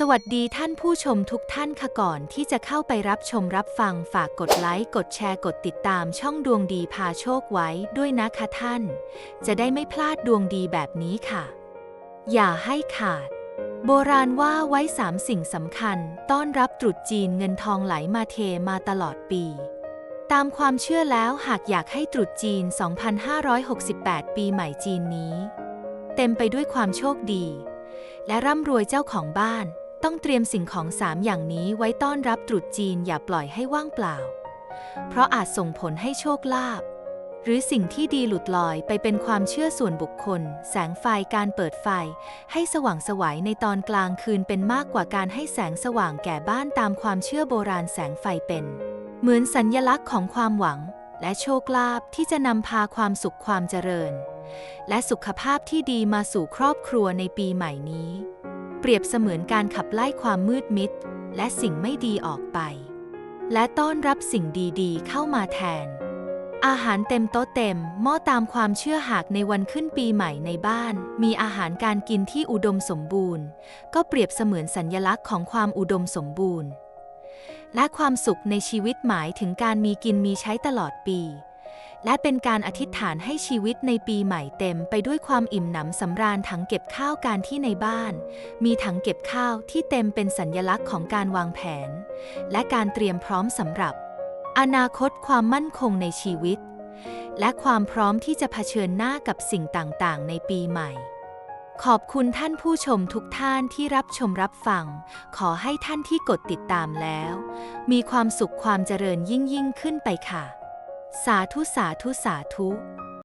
สวัสดีท่านผู้ชมทุกท่านค่ะก่อนที่จะเข้าไปรับชมรับฟังฝากกดไลค์ กดแชร์กดติดตามช่องดวงดีพาโชคไว้ด้วยนะคะท่าน จะได้ไม่พลาดดวงดีแบบนี้ค่ะ อย่าให้ขาด โบราณว่าไว้สามสิ่งสำคัญ ต้อนรับตรุษจีนเงินทองไหลมาเทมาตลอดปี ตามความเชื่อแล้วหากอยากให้ตรุษจีน 2568 ปีใหม่จีนนี้ เต็มไปด้วยความโชคดี และร่ำรวยเจ้าของบ้าน ต้องเตรียมสิ่งของสามอย่างนี้ไว้ต้อนรับตรุษจีนอย่าปล่อยให้ว่างเปล่า เพราะอาจส่งผลให้โชคลาภหรือสิ่งที่ดีหลุดลอยไปเป็นความเชื่อส่วนบุคคล แสงไฟการเปิดไฟ ให้สว่างสวัยในตอนกลางคืนเป็นมากกว่าการให้แสงสว่างแก่บ้านตามความเชื่อโบราณแสงไฟเป็น เหมือนสัญญลักษณ์ของความหวัง และโชคลาภที่จะนำพาความสุขความเจริญ และสุขภาพที่ดีมาสู่ครอบครัวในปีใหม่นี้ เปรียบเสมือนการขับไล่ความมืดมิด และสิ่งไม่ดีออกไป และต้อนรับสิ่งดีๆ เข้ามาแทน อาหารเต็มโต๊ะเต็มหม้อตามความเชื่อหากในวันขึ้นปีใหม่ในบ้าน มีอาหารการกินที่อุดมสมบูรณ์ ก็เปรียบเสมือนสัญญลักษณ์ของความอุดมสมบูรณ์ และความสุขในชีวิตหมายถึงการมีกินมีใช้ตลอดปี และเป็นการอธิษฐานให้ชีวิตในปีใหม่เต็มไปด้วยความอิ่มหนำสำราญถังเก็บข้าวการที่ในบ้าน มีถังเก็บข้าวที่เต็มเป็นสัญญลักษณ์ของการวางแผน และการเตรียมพร้อมสำหรับ อนาคตความมั่นคงในชีวิต และความพร้อมที่จะเผชิญหน้ากับสิ่งต่างๆ ในปีใหม่ขอบคุณท่านผู้ชมทุกท่านที่รับชมรับฟัง ขอให้ท่านที่กดติดตามแล้ว มีความสุขความเจริญยิ่งยิ่งขึ้นไปค่ะ สาธุสาธุสาธุ